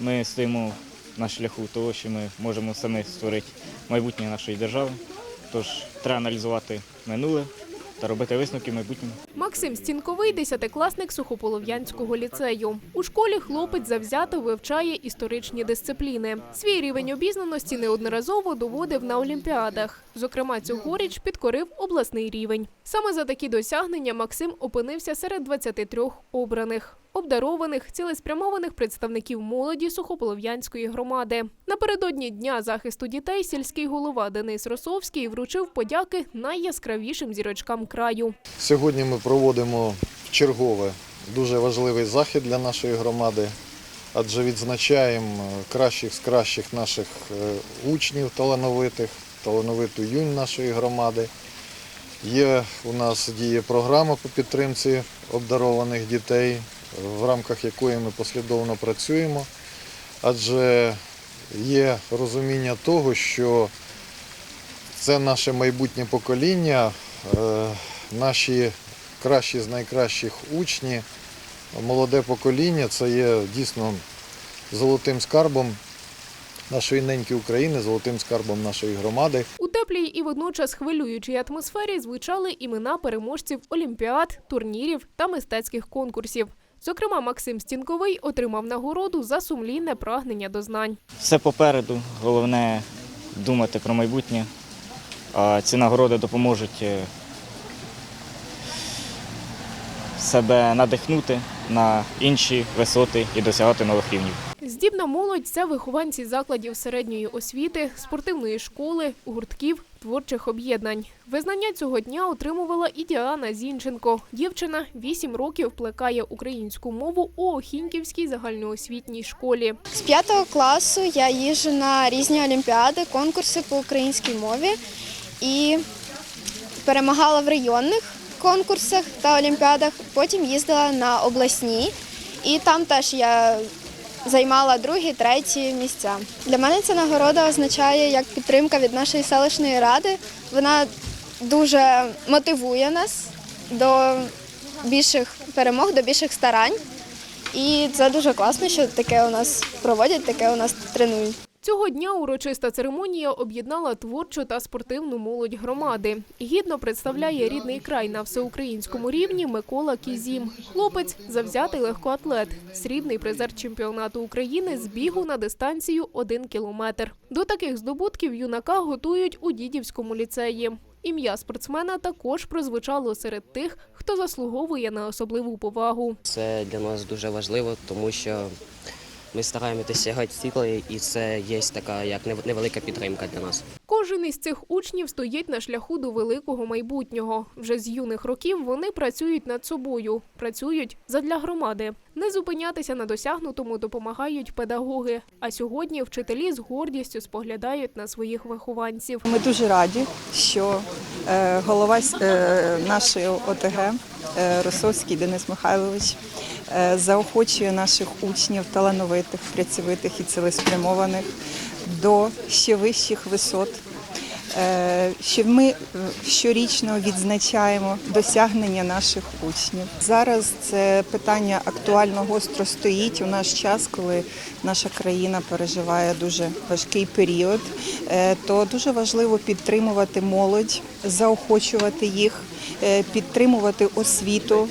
Ми стоїмо на шляху того, що ми можемо самі створити майбутнє нашої держави. Тож треба аналізувати минуле та робити висновки в майбутньому. Максим Стінковий, десятикласник Сухополов'янського ліцею. У школі хлопець завзято вивчає історичні дисципліни. Свій рівень обізнаності неодноразово доводив на олімпіадах. Зокрема, цьогоріч підкорив обласний рівень. Саме за такі досягнення Максим опинився серед 23 обраних. Обдарованих, цілеспрямованих представників молоді Сухополов'янської громади. Напередодні дня захисту дітей сільський голова Денис Росовський вручив подяки найяскравішим зірочкам краю. Сьогодні ми проводимо чергове дуже важливий захід для нашої громади, адже відзначаємо е, кращих з кращих наших е, учнів талановитих, талановиту юнь нашої громади. Є у нас діє програма по підтримці обдарованих дітей, в рамках якої ми послідовно працюємо, адже є розуміння того, що це наше майбутнє покоління, е, наші кращі з найкращих учні, молоде покоління це є дійсно золотим скарбом нашої неньки України, золотим скарбом нашої громади. У теплій і водночас хвилюючій атмосфері звучали імена переможців олімпіад, турнірів та мистецьких конкурсів. Зокрема, Максим Стінковий отримав нагороду за сумлінне прагнення до знань. Все попереду, головне думати про майбутнє. А ці нагороди допоможуть е, себе надихнути на інші висоти і досягати нових рівнів. Здібна молодь це вихованці закладів середньої освіти, спортивної школи, гуртків, творчих об'єднань. Визнання цього дня отримувала і Діана Зінченко. Дівчина 8 років плекає українську мову у Охіньківській загальноосвітній школі. З п'ятого класу я їжджу на різні олімпіади, конкурси по українській мові і перемагала в районних конкурсах та олімпіадах. Потім їздила на обласні, і там теж я займала другі, треті місця. Для мене ця нагорода означає як підтримка від нашої селищної ради. Вона дуже мотивує нас до більших перемог, до більших старань. І це дуже класно, що таке у нас проводять, таке у нас тренують. Цього дня урочиста церемонія об'єднала творчу та спортивну молодь громади. Гідно представляє рідний край на всеукраїнському рівні Микола Кізім. Хлопець завзятий легкоатлет, срібний призер чемпіонату України з бігу на дистанцію 1 кілометр. До таких здобутків юнака готують у Дідівському ліцеї. Ім'я спортсмена також прозвучало серед тих, хто заслуговує на особливу повагу. Це для нас дуже важливо, тому що ми стараємося досягати цілей, і це є така як невелика підтримка для нас. Кожен із цих учнів стоїть на шляху до великого майбутнього. Вже з юних років вони працюють над собою, працюють задля громади. Не зупинятися на досягнутому допомагають педагоги. А сьогодні вчителі з гордістю споглядають на своїх вихованців. Ми дуже раді, що е, голова е, нашої ОТГ Росовський Денис Михайлович е, заохочує наших учнів талановитих, працьовитих і цілеспрямованих до ще вищих висот. Е, Що ми е, щорічно відзначаємо досягнення наших учнів. Зараз це питання актуально гостро стоїть у наш час, коли наша країна переживає дуже важкий період. Е, То дуже важливо підтримувати молодь, заохочувати їх, підтримувати освіту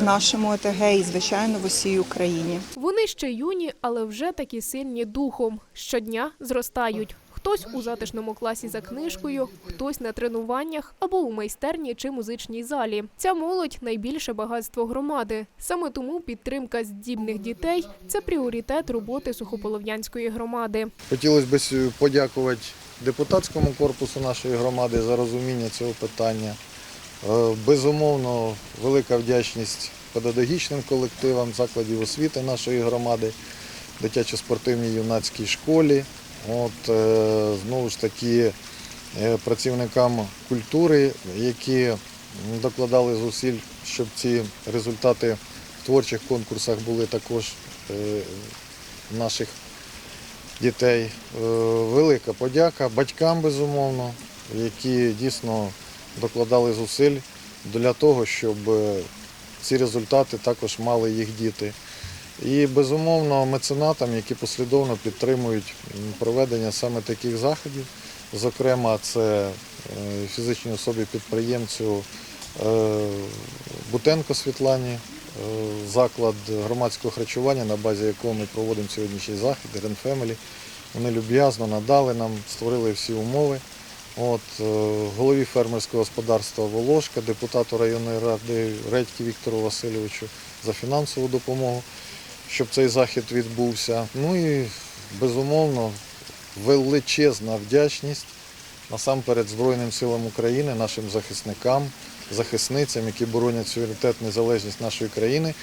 в нашому ОТГ і звичайно в усій Україні. Вони ще юні, але вже такі сильні духом. Щодня зростають. Хтось у затишному класі за книжкою, хтось на тренуваннях або у майстерні чи музичній залі. Ця молодь найбільше багатство громади. Саме тому підтримка здібних дітей це пріоритет роботи сухополов'янської громади. Хотілося б подякувати депутатському корпусу нашої громади за розуміння цього питання. Е, Безумовно, велика вдячність педагогічним колективам закладів освіти нашої громади, дитячо-спортивній юнацькій школі. От, е, знову ж таки, е, працівникам культури, які докладали зусиль, щоб ці результати в творчих конкурсах були також е, наших дітей. Велика подяка батькам, безумовно, які дійсно докладали зусиль для того, щоб ці результати також мали їх діти. І безумовно меценатам, які послідовно підтримують проведення саме таких заходів. Зокрема, це е, фізичній особі підприємцю е, Бутенко Світлані, е, заклад громадського харчування, на базі якого ми проводимо сьогоднішній захід, Family. Вони люб'язно надали нам, створили всі умови. От, голові фермерського господарства Волошка, депутату районної ради Редьки Віктору Васильовичу за фінансову допомогу, щоб цей захід відбувся. Ну і безумовно величезна вдячність насамперед Збройним силам України, нашим захисникам, захисницям, які боронять суверенітет, незалежність нашої країни,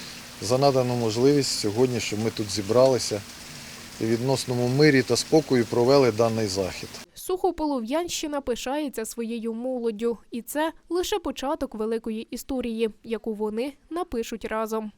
за надану можливість сьогодні, щоб ми тут зібралися і відносному мирі та спокою провели даний захід. Сухополов'янщина пишається своєю молоддю, і це лише початок великої історії, яку вони напишуть разом.